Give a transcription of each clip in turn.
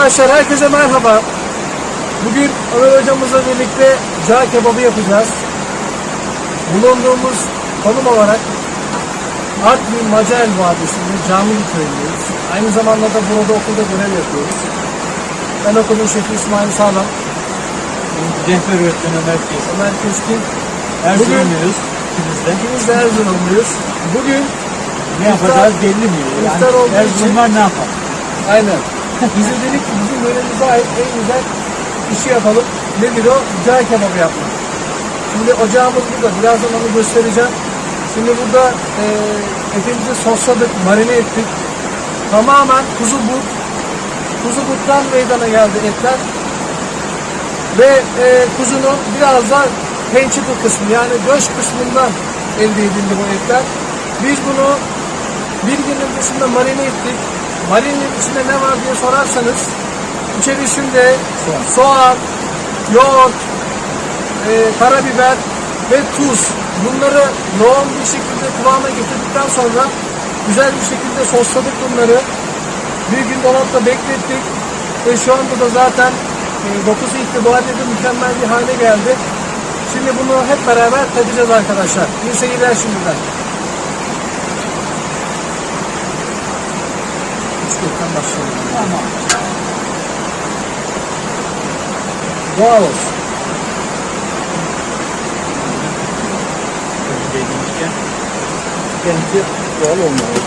Arkadaşlar herkese merhaba. Bugün Ömer hocamızla birlikte cağ kebabı yapacağız. Bulunduğumuz konum olarak Artvin Macael Vadisi'nde Camili köyündeyiz. Aynı zamanda da burada okulda görev yapıyoruz. Ben okulun şefi İsmail Sağlam, Rehber öğretmen Ömer Kesin. Ömer Keskin. Erzurumluyuz ikimiz de. İkimiz de Erzurumluyuz. Bugün Ne yapacağız belli mi? iftar olduğu Yani için- Erzurumlar ne yapar? Aynen. Bize dedik ki bizim yöremize ait en güzel işi yapalım. Nedir o? Cağ kebabı yapmak. Şimdi ocağımız burada. Birazdan onu göstereceğim. Şimdi burada e, etimizi sosladık, marine ettik. Tamamen kuzu but. Kuzu buttan meydana geldi etler. Ve e, kuzunun biraz da pençipi kısmı yani göğüs kısmından elde edildi bu etler. Biz bunu bir gün öncesinde marine ettik. Marinenin içinde ne var diye sorarsanız içerisinde soğan, yoğurt, e, karabiber ve tuz. Bunları yoğun bir şekilde kıvama getirdikten sonra güzel bir şekilde sosladık bunları. Bir gün dolapta beklettik ve şu anda da zaten e, dokusu itibariyle de mükemmel bir hale geldi. Şimdi bunu hep beraber tadacağız arkadaşlar. İyi seyirler şimdiden. Bisikletten başlayalım. Tamam. Doğal olsun. Dediğimizken Benimki doğal olmalı.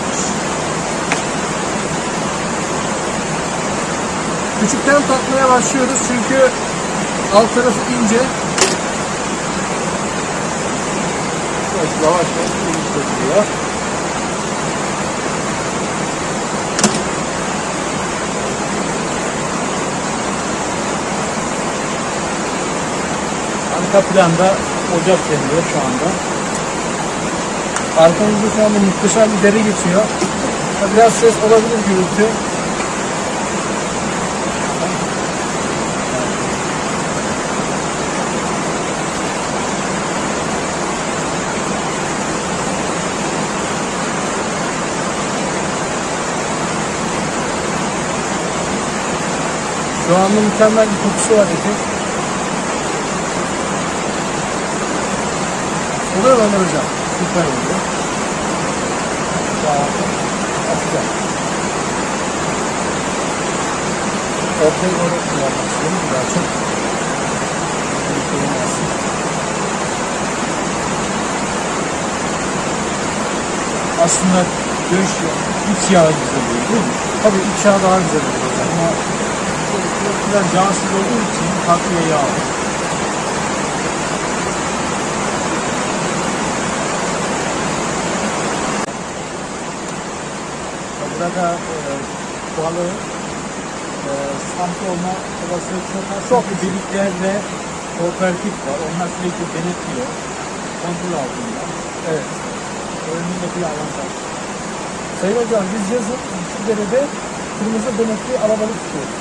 Küçükten tatmaya başlıyoruz çünkü alt tarafı ince. Evet, yavaş yavaş genişletiliyor. Arka planda ocak yanıyor şu anda. Arkamızda şu anda muhteşem bir dere geçiyor. Biraz ses olabilir gürültü. Şu anda mükemmel bir kokusu var etin. Mu Ömer Hocam? Süper oluyor. Daha atacağım. Ortaya doğru kullanmak istiyorum daha çok. Aslında döş iç yağı güzel oluyor değil mi? Tabii iç yağ daha güzel oluyor. Ama biraz yağsız olduğu için takviye yağı. Burada e, balığı e, sampi olma olasılığı çok az. Çok birlikler ve kooperatif var. Onlar sürekli denetliyor. Kontrol altında. Evet. Önünde bir avantaj. Sayın hocam biz yazın derede kırmızı benekli alabalık tutuyoruz.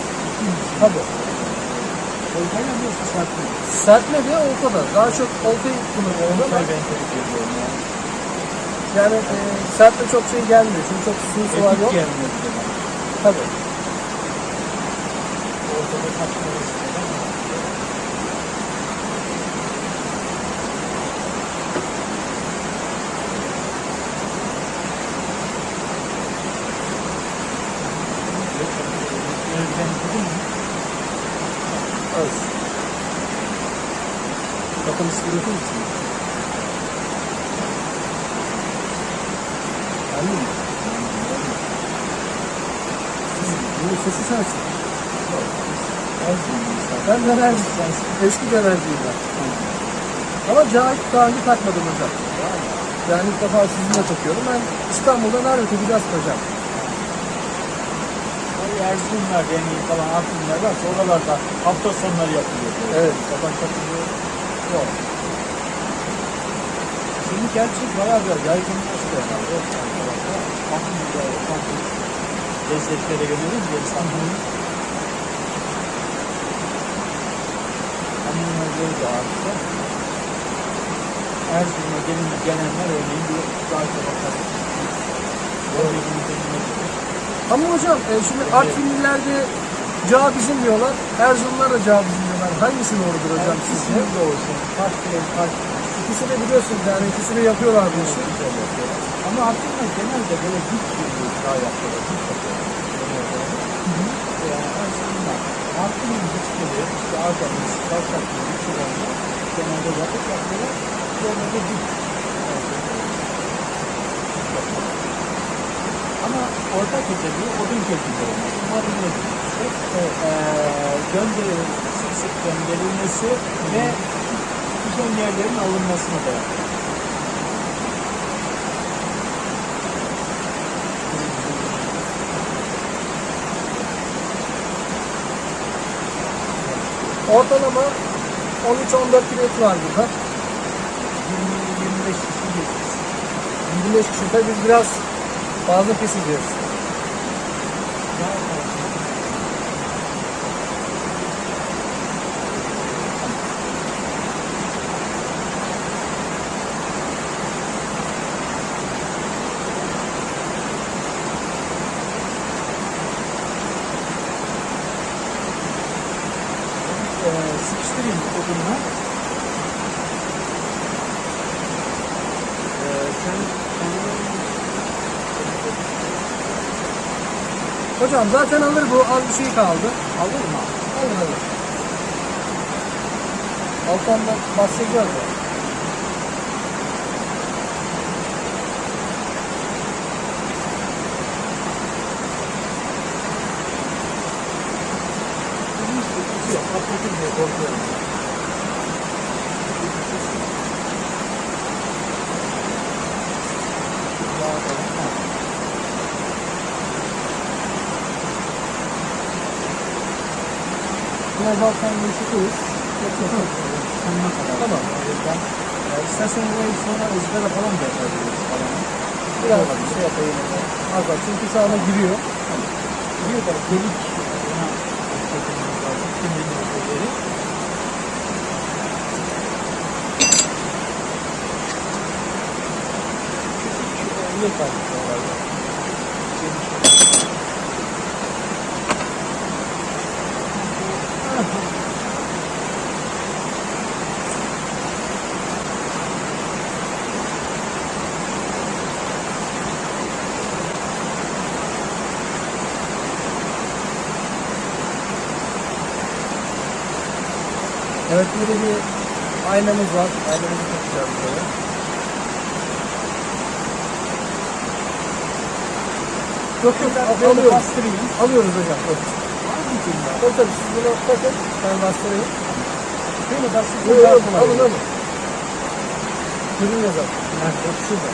Tabii. Oltayla mı yoksa sert mi? Sertme de oltada. Daha çok oltayı kullanıyoruz ama Oltay ben yani. Yani e, sertle çok şey gelmiyor. Çünkü çok su su var yok. gelmiyor. Tabii. Ortada kaçmıyoruz. Az. Bakın sıkıntı mısın? Anladın mı? Bu sesi sensin. Ben dönerci sensin. Eski dönerciyim ben. Ama cahit daha önce takmadım hocam. Yani ilk defa sizinle takıyorum. Ben İstanbul'da neredeyse bir gaz takacağım. Erzurumlar, Dengi falan Artvinler varsa oralarda hafta sonları yapılıyor. Evet. Sabah katılıyor. Yok. Şimdi gerçi bayağı bir yaygınlaştı herhalde. Aklımda otantik lezzetlere yönelik bir insanların Annemleri de arttı. Erzurum'a gelin, gelenler örneğin bir daha çok bakar. Oraya gidip Ama hocam e, şimdi Artvinlilerde cağ bizim diyorlar. Erzurumlar da cağ bizim diyorlar. Hangisi doğrudur hocam sizce? İkisinin de olsun. Farklı farklı. İkisi de biliyorsunuz yani ikisi de yapıyorlar bu işi. Yapıyorlar. Ama aslında genelde böyle dik bir çağ yapıyorlar. Dik yapıyorlar. Yani aslında Artvin'in dikleri, işte Ardahan, Başak'ın dikçilerinde genelde yapıp yapıyorlar. Genelde dik. Ama ortak özelliği odun şeklinde olması. Umarım ne işte, eee gönderi, sık sık gönderilmesi ve düşen yerlerin alınmasına dayanıyor. Ortalama 13-14 kilo et var burada. 20-25 kişi geçmiş. 25 kişi tabii biz biraz fazla keseceğiz. Eee Eee sen Hocam zaten alır bu. Az bir şey kaldı. alır mı? Alır alır. Alttan da bahsedeceğiz ya. Yok. Patlatır diye korkuyorum. Biraz alttan geçiyoruz. Sonuna kadar. Tamam. O yüzden e, istersen burayı sonra ızgara falan da yapabiliriz falan. Biraz bir şey yapayım. Az daha çünkü şu anda giriyor. Bir de delik ona Evet burada bir aynamız var. Aynamızı takacağız böyle. Yok yok Böyle alıyoruz. bastırayım. Alıyoruz hocam. Tabii tabii siz bunu takın. Ben bastırayım. Bastırayım. Yok yok daha kolay alın alın. Görünüyor zaten. Ha, bak şurada.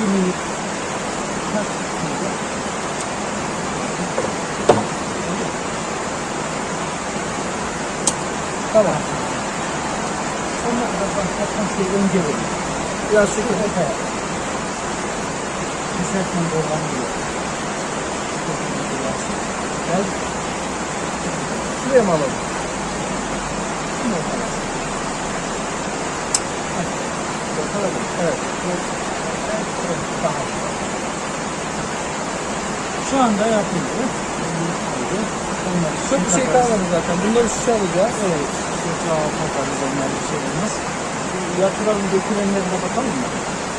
Bir minik. Tamam. Sonra da başlatma şey önce verir. Biraz çekin. Evet. Keserken dolanıyor. Gel. Şuraya mı alalım? O kadar. Bakalım. Evet. Şu anda yapılıyor. Onlar Çok bir şey kalmadı zaten. Bunları şişe alacağız. Evet. Şurada bakarız onlar bir şey olmaz. Yatıralım dökülenlerine bakalım mı?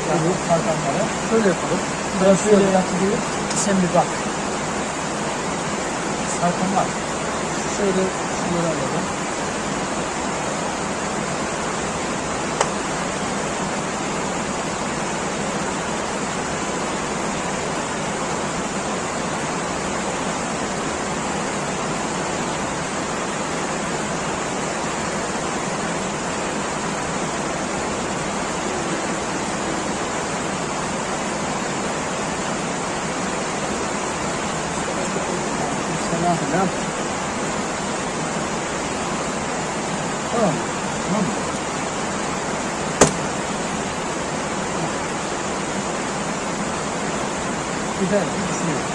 Yani sarkanlara. Şöyle yapalım. Biraz şöyle yatırıyor. Sen bir bak. Sarkanlar. Şöyle şunları alalım. Pois é, sim.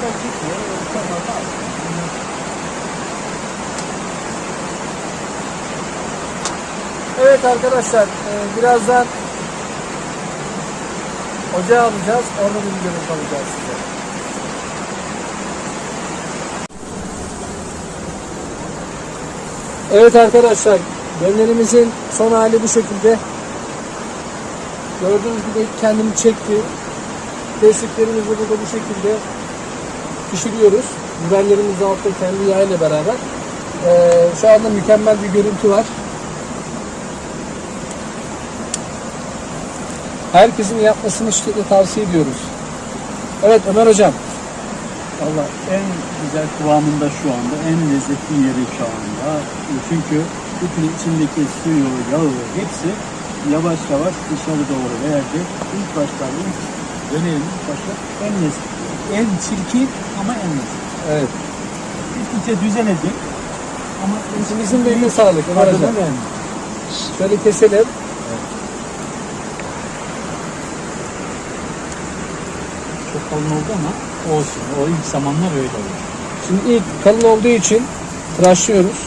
Thank you. Evet arkadaşlar e, birazdan ocağı alacağız. Orada bir görüntü alacağız size. Evet arkadaşlar dönerimizin son hali bu şekilde. Gördüğünüz gibi kendini çekti. Desteklerimizi burada bu şekilde pişiriyoruz. Biberlerimiz altta kendi yağıyla beraber. Ee, şu anda mükemmel bir görüntü var. Herkesin yapmasını şiddetle tavsiye ediyoruz. Evet Ömer Hocam. Valla en güzel kıvamında şu anda, en lezzetli yeri şu anda. Çünkü bütün içindeki suyu, yağı hepsi yavaş yavaş dışarı doğru verdi. İlk başta ilk dönerin ilk başta en lezzetli. En çirkin ama en lezzetli. Evet. Gittikçe düzelecek ama İçimizin de eline sağlık Ömer Hocam. Şöyle keselim. Çok kalın oldu ama olsun. O ilk zamanlar öyle oldu. Şimdi ilk kalın olduğu için tıraşlıyoruz.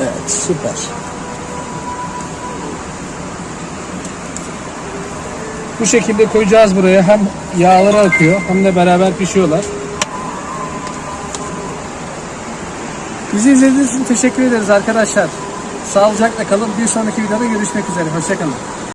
Evet süper. Bu şekilde koyacağız buraya. Hem yağları akıyor hem de beraber pişiyorlar. Bizi izlediğiniz için teşekkür ederiz arkadaşlar. Sağlıcakla kalın. Bir sonraki videoda görüşmek üzere. Hoşçakalın.